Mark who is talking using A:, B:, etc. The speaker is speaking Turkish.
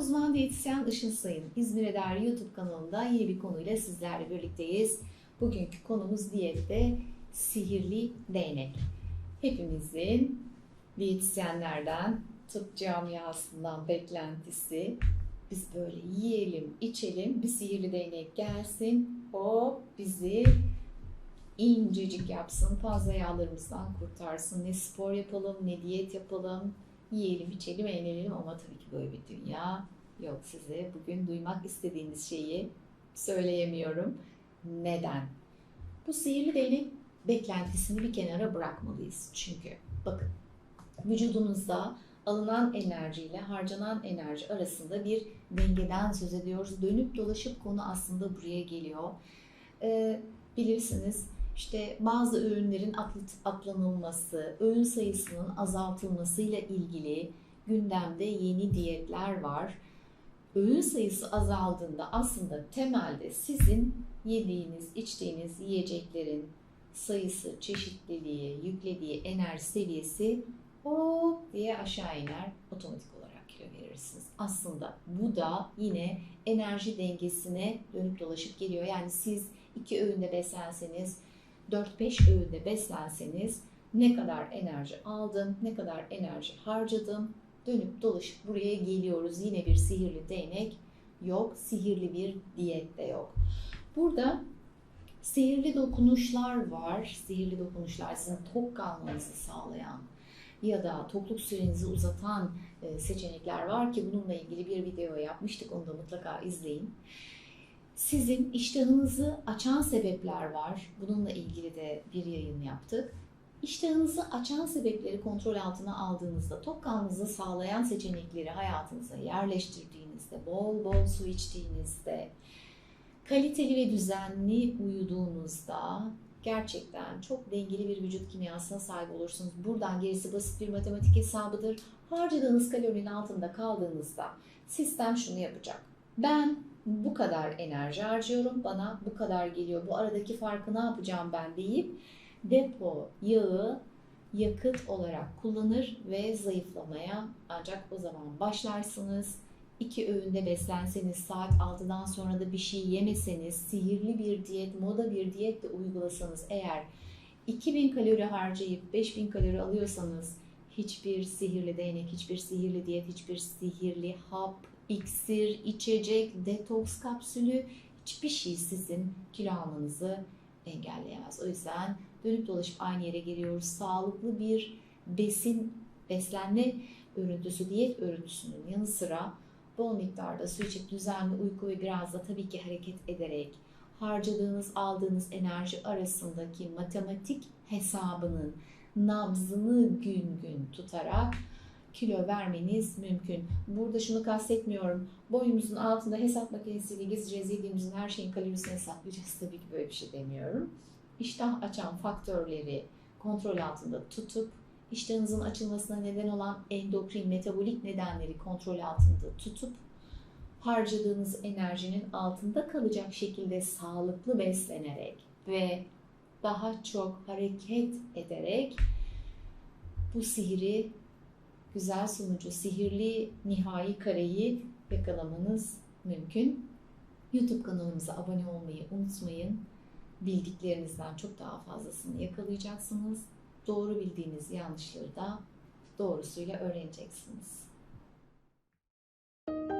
A: uzman diyetisyen Işıl Sayın. İzmir'e dair YouTube kanalında yeni bir konuyla sizlerle birlikteyiz. Bugünkü konumuz diyette sihirli değnek. Hepimizin diyetisyenlerden, tıp camiasından beklentisi biz böyle yiyelim, içelim, bir sihirli değnek gelsin, o bizi incecik yapsın, fazla yağlarımızdan kurtarsın. Ne spor yapalım, ne diyet yapalım, yiyelim, içelim, eğlenelim ama tabii ki böyle bir dünya yok size. Bugün duymak istediğiniz şeyi söyleyemiyorum. Neden? Bu sihirli değnek beklentisini bir kenara bırakmalıyız. Çünkü bakın vücudunuzda alınan enerjiyle harcanan enerji arasında bir dengeden söz ediyoruz. Dönüp dolaşıp konu aslında buraya geliyor. Ee, bilirsiniz işte bazı öğünlerin atlat- atlanılması, öğün sayısının azaltılmasıyla ilgili gündemde yeni diyetler var. Öğün sayısı azaldığında aslında temelde sizin yediğiniz, içtiğiniz yiyeceklerin sayısı, çeşitliliği, yüklediği enerji seviyesi hop diye aşağı iner. Otomatik olarak kilo verirsiniz. Aslında bu da yine enerji dengesine dönüp dolaşıp geliyor. Yani siz iki öğünde beslenseniz, 4-5 öğünde beslenseniz ne kadar enerji aldım, ne kadar enerji harcadım dönüp dolaşıp buraya geliyoruz. Yine bir sihirli değnek yok, sihirli bir diyet de yok. Burada sihirli dokunuşlar var. Sihirli dokunuşlar sizin tok kalmanızı sağlayan ya da tokluk sürenizi uzatan e, seçenekler var ki bununla ilgili bir video yapmıştık. Onu da mutlaka izleyin. Sizin iştahınızı açan sebepler var. Bununla ilgili de bir yayın yaptık. İştahınızı açan sebepleri kontrol altına aldığınızda, tok sağlayan seçenekleri hayatınıza yerleştirdiğinizde, bol bol su içtiğinizde, kaliteli ve düzenli uyuduğunuzda gerçekten çok dengeli bir vücut kimyasına sahip olursunuz. Buradan gerisi basit bir matematik hesabıdır. Harcadığınız kalorinin altında kaldığınızda sistem şunu yapacak. Ben bu kadar enerji harcıyorum, bana bu kadar geliyor. Bu aradaki farkı ne yapacağım ben deyip depo yağı yakıt olarak kullanır ve zayıflamaya ancak o zaman başlarsınız. İki öğünde beslenseniz, saat 6'dan sonra da bir şey yemeseniz, sihirli bir diyet, moda bir diyet de uygulasanız eğer 2000 kalori harcayıp 5000 kalori alıyorsanız hiçbir sihirli değnek, hiçbir sihirli diyet, hiçbir sihirli hap, iksir, içecek, detoks kapsülü hiçbir şey sizin kilo almanızı engelleyemez. O yüzden dönüp dolaşıp aynı yere geliyoruz. Sağlıklı bir besin, beslenme örüntüsü, diyet örüntüsünün yanı sıra bol miktarda su içip düzenli uyku ve biraz da tabii ki hareket ederek harcadığınız, aldığınız enerji arasındaki matematik hesabının nabzını gün gün tutarak kilo vermeniz mümkün. Burada şunu kastetmiyorum. Boyumuzun altında hesap makinesiyle gezeceğiz, yediğimizin her şeyin kalorisini hesaplayacağız. Tabii ki böyle bir şey demiyorum. İştah açan faktörleri kontrol altında tutup iştahınızın açılmasına neden olan endokrin metabolik nedenleri kontrol altında tutup harcadığınız enerjinin altında kalacak şekilde sağlıklı beslenerek ve daha çok hareket ederek bu sihiri güzel sunucu, sihirli nihai kareyi yakalamanız mümkün. YouTube kanalımıza abone olmayı unutmayın. Bildiklerinizden çok daha fazlasını yakalayacaksınız. Doğru bildiğiniz yanlışları da doğrusuyla öğreneceksiniz. Müzik